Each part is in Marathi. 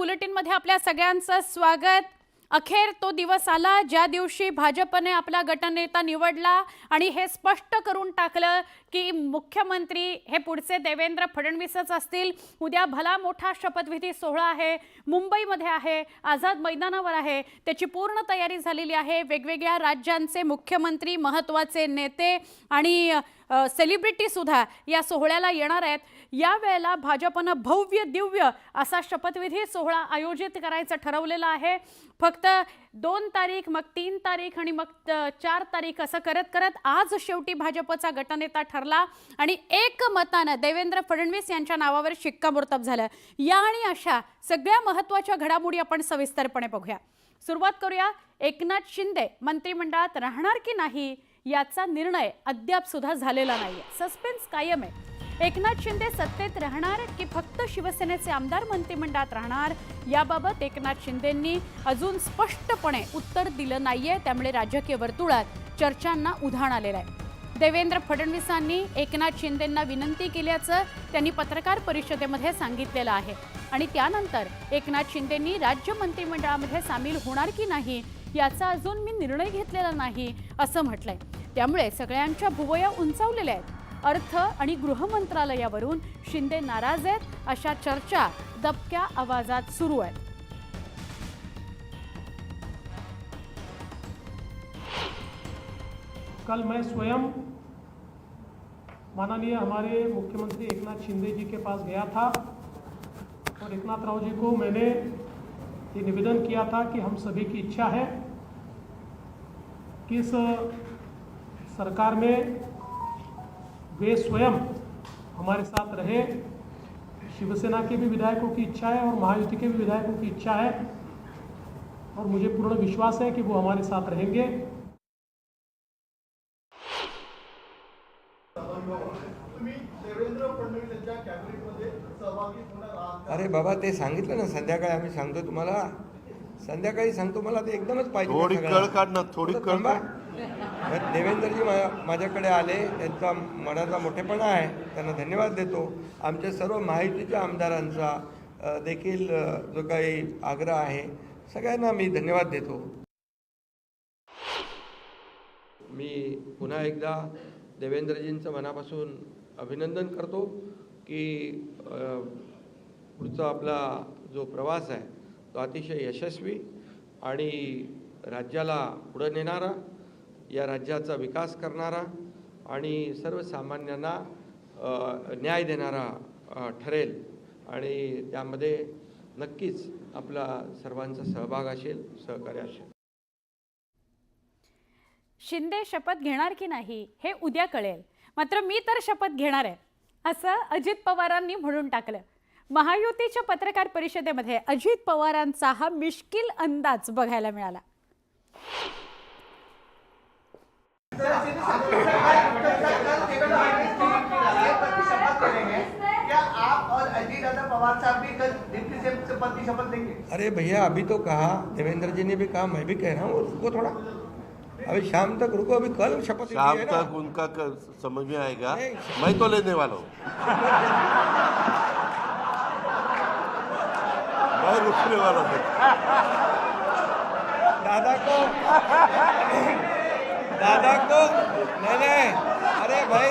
बुलेटिनमध्ये आपल्या सगळ्यांचं स्वागत. अखेर तो दिवस आला ज्या दिवशी भाजपने आपला गटनेता निवडला आणि हे स्पष्ट करून टाकलं की मुख्यमंत्री हे पुढचे देवेंद्र फडणवीसच असतील. उद्या भला मोठा शपथविधी सोहळा आहे मुंबईमध्ये आहे आझाद मैदानावर आहे. त्याची पूर्ण तयारी झालेली आहे. वेगवेगळ्या राज्यांचे मुख्यमंत्री महत्त्वाचे नेते आणि सेलिब्रिटीसुद्धा या सोहळ्याला येणार आहेत. यावेळेला भाजपनं भव्य दिव्य असा शपथविधी सोहळा आयोजित करायचं ठरवलेलं आहे. फक्त दोन तारीख मग तीन तारीख आणि मग चार तारीख असं करत करत आज शेवटी भाजपचा गटनेता ठरला आणि एक मतानं देवेंद्र फडणवीस यांच्या नावावर शिक्कामोर्तब झालं. या आणि अशा सगळ्या महत्त्वाच्या घडामोडी आपण सविस्तरपणे बघूया. सुरुवात करूया एकनाथ शिंदे मंत्रिमंडळात राहणार की नाही? याचा निर्णय अद्याप सुद्धा झालेला नाहीये. सस्पेन्स कायम आहे. एकनाथ शिंदे सत्तेत राहणार की फक्त शिवसेनेचे आमदार मंत्रिमंडळात राहणार? याबाबत एकनाथ शिंदेंनी अजून स्पष्टपणे उत्तर दिलं नाहीये. त्यामुळे राजकीय वर्तुळात चर्चांना उधाण आलेलं आहे. देवेंद्र फडणवीसांनी एकनाथ शिंदेंना विनंती केल्याचं त्यांनी पत्रकार परिषदेमध्ये सांगितलेलं आहे. आणि त्यानंतर एकनाथ शिंदेंनी राज्य मंत्रिमंडळामध्ये सामील होणार की नाही याचा अजून मी निर्णय घेतलेला नाही असं म्हटलंय. त्यामुळे सगळ्यांच्या भुवया उंचावलेल्या आहेत. अर्थ आणि गृह मंत्रालयावरून शिंदे नाराज आहेत अशा चर्चा दबक्या आवाजात सुरू आहेत. कल मैं स्वयं माननीय हमारे मुख्यमंत्री एकनाथ शिंदे जी के पास गया था और एकनाथ राव जी को मैंने ये निवेदन किया था कि हम सभी की इच्छा है कि इस सरकार में वे स्वयं हमारे साथ रहे शिवसेना के भी विधायकों की इच्छा है और महायुति के भी विधायकों की इच्छा है और मुझे पूर्ण विश्वास है कि वो हमारे साथ रहेंगे? अरे बाबा ते सांगितलं ना संध्याकाळी आम्ही सांगतो तुम्हाला संध्याकाळी सांगतो मला ते एकदमच पाहिजे थोडी. कळ काढ ना, थोडी कळ. देवेंद्रजी मा- माझ्याकडे आले त्यांचा मनाचा मोठेपणा आहे त्यांना धन्यवाद देतो. आमच्या सर्व माहितीच्या आमदारांचा देखील जो काही आग्रह आहे सगळ्यांना मी धन्यवाद देतो. मी पुन्हा एकदा देवेंद्रजींचं मनापासून अभिनंदन करतो की पुढचा आपला जो प्रवास आहे तो अतिशय यशस्वी आणि राज्याला पुढं नेणारा या राज्याचा विकास करणारा आणि सर्वसामान्यांना न्याय देणारा ठरेल. आणि त्यामध्ये नक्कीच आपला सर्वांचा सहभाग असेल सहकार्य असेल. शिंदे शपथ घेणार की नाही हे उद्या कळेल. मात्र मी तर शपथ घेणार आहे असं अजित पवारांनी म्हणून टाकलं. महायुतीच्या पत्रकार परिषदेमध्ये अजित पवारांचा हा मिश्किल अंदाज बघायला मिळाला. पद की शपथ लेंगे अरे भैया अभी तो कहा देवेंद्र जी ने भी कहा मैं भी कह रहा हूँ रुको थोड़ा। अभी शाम तक रुको अभी कल शपथ शाम तक उनका क- समझ में आएगा। मैं तो लेने वाला हूँ। मैं रुकने वाला हूँ। दादा को दादा को नहीं नहीं अरे भाई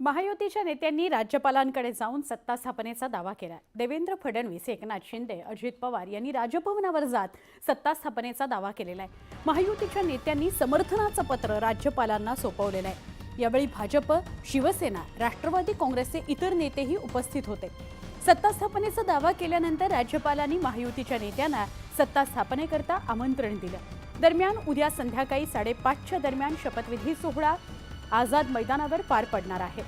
महायुतीच्या नेत्यांनी राज्यपालांकडे जाऊन सत्ता स्थापनेचा दावा केला देवेंद्र फडणवीस एकनाथ शिंदे अजित पवार यांनी राजभवनावर जात सत्ता स्थापनेचा दावा केलेला आहे महायुतीच्या नेत्यांनी समर्थनाचं पत्र राज्यपालांना सोपवलेलं आहे. यावेळी भाजप शिवसेना राष्ट्रवादी काँग्रेसचे इतर नेतेही उपस्थित होते. सत्ता स्थापनेचा दावा केल्यानंतर राज्यपालांनी महायुतीच्या नेत्यांना सत्ता स्थापनेकरता आमंत्रण दिलं. दरम्यान उद्या संध्याकाळी साडेपाचच्या दरम्यान शपथविधी सोहळा आझाद मैदानावर पार पडणार आहे.